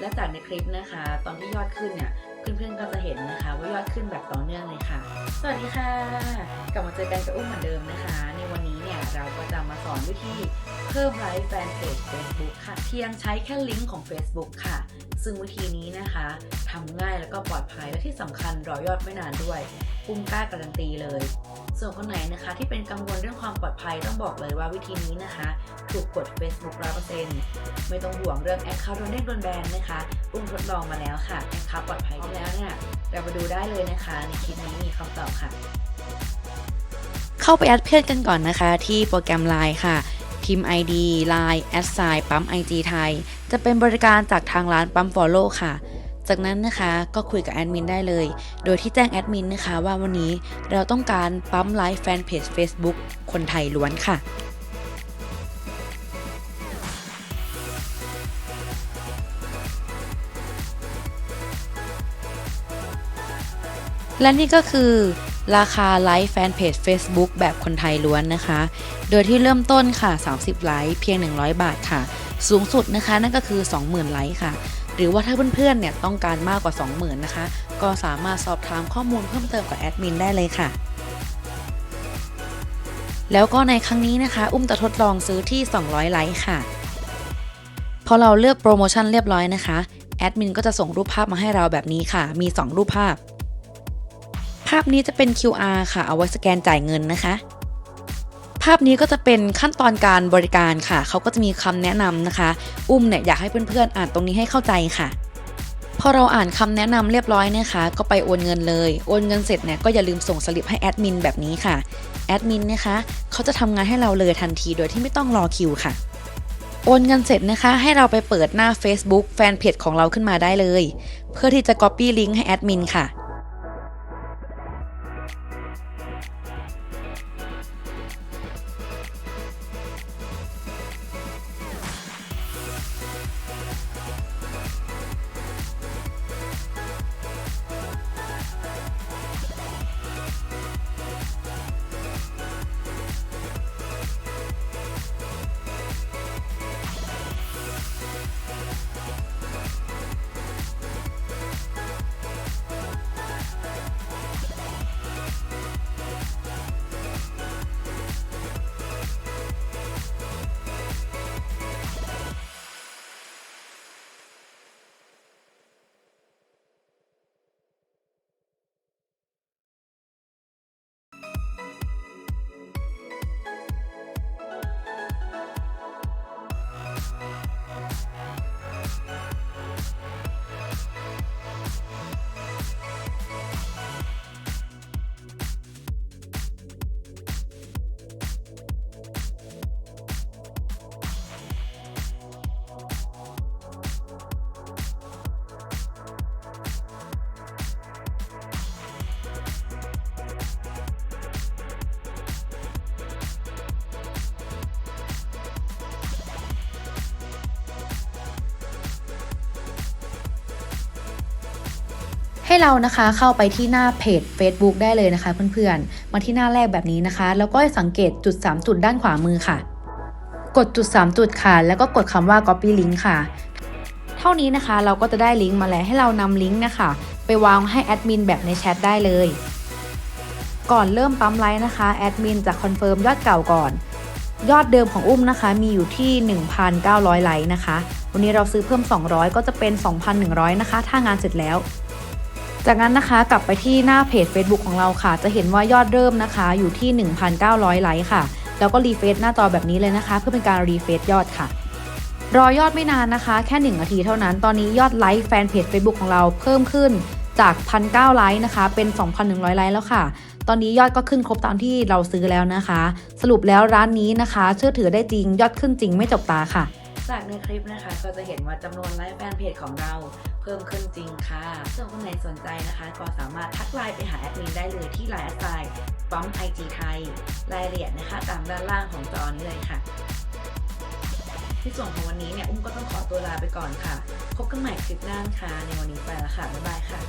และจากในคลิปนะคะ ตอนที่ยอดขึ้นเนี่ยเพื่อนๆก็จะเห็นนะคะ ว่ายอดขึ้นแบบต่อเนื่องเลยค่ะ สวัสดีค่ะ กลับมาเจอกันกับอุ้มเหมือนเดิมนะคะ ในวันนี้เนี่ยเราก็จะมาสอนวิธีเพิ่มไลค์แฟนเพจ Facebook ค่ะ เพียงใช้แค่ลิงก์ของ Facebook ค่ะ ซึ่งวิธีนี้นะคะทำง่ายแล้วก็ปลอดภัยและที่สำคัญรอยอดไม่นานด้วยอุ้มกล้าการันตีเลย ส่วนคนไหนนะคะที่เป็นกังวลเรื่องความปลอดภัยต้องบอกเลยว่าวิธีนี้นะคะ ถูกกด Facebook 100%ไม่ต้องห่วงเรื่องแอคเคาท์โดนเด้งโดนแบนนะคะอุ้มทดลองมาแล้วค่ะแอคเคาท์ปลอดภัยแล้วเนี่ยเรามาดูได้เลยนะคะ ในคลิปนี้มีคำตอบค่ะ เข้าไปแอดเพื่อนกันก่อนนะคะ ที่โปรแกรม Line ค่ะพิมพ์ ID Line แอดไซน์ปั๊ม IG ไทย จะเป็นบริการจากทางร้านปั๊ม Follow ค่ะ จากนั้นนะคะก็คุยกับแอดมินได้เลย โดยที่แจ้งแอดมินนะคะว่าวันนี้เราต้องการปั๊มไลฟ์แฟนเพจ Facebook คนไทยล้วนค่ะและนี่ก็คือราคาไลฟ์แฟนเพจ Facebook แบบคนไทยล้วนนะคะ โดยที่เริ่มต้นค่ะ 30 ไลค์เพียง 100 บาทค่ะ สูงสุดนะคะนั่นก็คือ 20,000 ไลค์ค่ะ หรือว่าถ้าเพื่อนๆเนี่ยต้องการมากกว่า 20,000นะคะ ก็สามารถสอบถามข้อมูลเพิ่มเติมกับแอดมินได้เลยค่ะแล้วก็ในครั้งนี้นะคะ อุ้มจะทดลองซื้อที่ 200 ไลค์ค่ะ พอเราเลือกโปรโมชั่นเรียบร้อยนะคะ แอดมินก็จะส่งรูปภาพมาให้เราแบบนี้ค่ะ มี 2 รูปภาพ ภาพนี้จะเป็น QR ค่ะ เอาไว้สแกนจ่ายเงินนะคะ ภาพนี้ก็จะเป็นขั้นตอนการบริการค่ะ เขาก็จะมีคำแนะนำนะคะ อุ้มเนี่ยอยากให้เพื่อนๆ อ่านตรงนี้ให้เข้าใจค่ะ พอเราอ่านคำแนะนำเรียบร้อยนะคะ ก็ไปโอนเงินเลย โอนเงินเสร็จเนี่ยก็อย่าลืมส่งสลิปให้แอดมินแบบนี้ค่ะ แอดมินนะคะเขาจะทำงานให้เราเลยทันทีโดยที่ไม่ต้องรอคิวค่ะ โอนเงินเสร็จนะคะ ให้เราไปเปิดหน้า Facebook แฟนเพจของเราขึ้นมาได้เลย เพื่อที่จะ Copy ลิงก์ให้แอดมินค่ะ ให้เรานะคะเข้าไปที่หน้าเพจ Facebook ได้เลยนะคะ เพื่อนๆ มาที่หน้าแรกแบบนี้นะคะ แล้วก็สังเกตจุด 3 จุดด้านขวามือค่ะ กดจุด 3 จุดค่ะ แล้วก็กดคำว่า copy link ค่ะ เท่านี้นะคะเราก็จะได้ลิงก์มาแล้วให้เรานำลิงก์นะคะ ไปวางให้แอดมินแบบในแชทได้เลย ก่อนเริ่มปั๊มไลค์นะคะแอดมินจะคอนเฟิร์มยอดเก่าก่อนยอดเดิมของอุ้มนะคะมีอยู่ที่ 1,900 ไลค์นะคะ วันนี้เราซื้อเพิ่ม 200 ก็จะเป็น 2,100 นะคะ ถ้างานเสร็จแล้ว จากนั้นนะคะกลับไปที่หน้าเพจ Facebook ของเราค่ะ จะเห็นว่ายอดเริ่มนะคะ อยู่ที่ 1,900 ไลค์ค่ะ แล้วก็รีเฟซหน้าจอแบบนี้เลยนะคะ เพื่อเป็นการรีเฟซยอดค่ะ รอยอดไม่นานนะคะ แค่ 1 นาทีเท่านั้น ตอนนี้ยอดไลค์แฟนเพจ Facebook ของเราเพิ่มขึ้นจาก 1,900 ไลค์นะคะ เป็น 2,100 ไลค์แล้วค่ะ ตอนนี้ยอดก็ขึ้นครบตามที่เราซื้อแล้วนะคะ สรุปแล้วร้านนี้นะคะ เชื่อถือได้จริงยอดขึ้นจริงไม่จบตาค่ะ จากในคลิปนะคะก็จะเห็นว่าจำนวนไลค์แฟนเพจของเราเพิ่มขึ้นจริงค่ะส่วนคนไหนสนใจนะคะ ก็สามารถทักไลน์ไปหาแอดมินได้เลยที่ไลน์แอดไซน์ปั๊มไอจีไทยรายละเอียดนะคะ ตามด้านล่างของจอนี้เลยค่ะที่ส่วนของวันนี้เนี่ย อุ้มก็ต้องขอตัวลาไปก่อนค่ะ พบกันใหม่คลิปหน้าค่ะ ในวันนี้ไปแล้วค่ะ บ๊ายบายค่ะ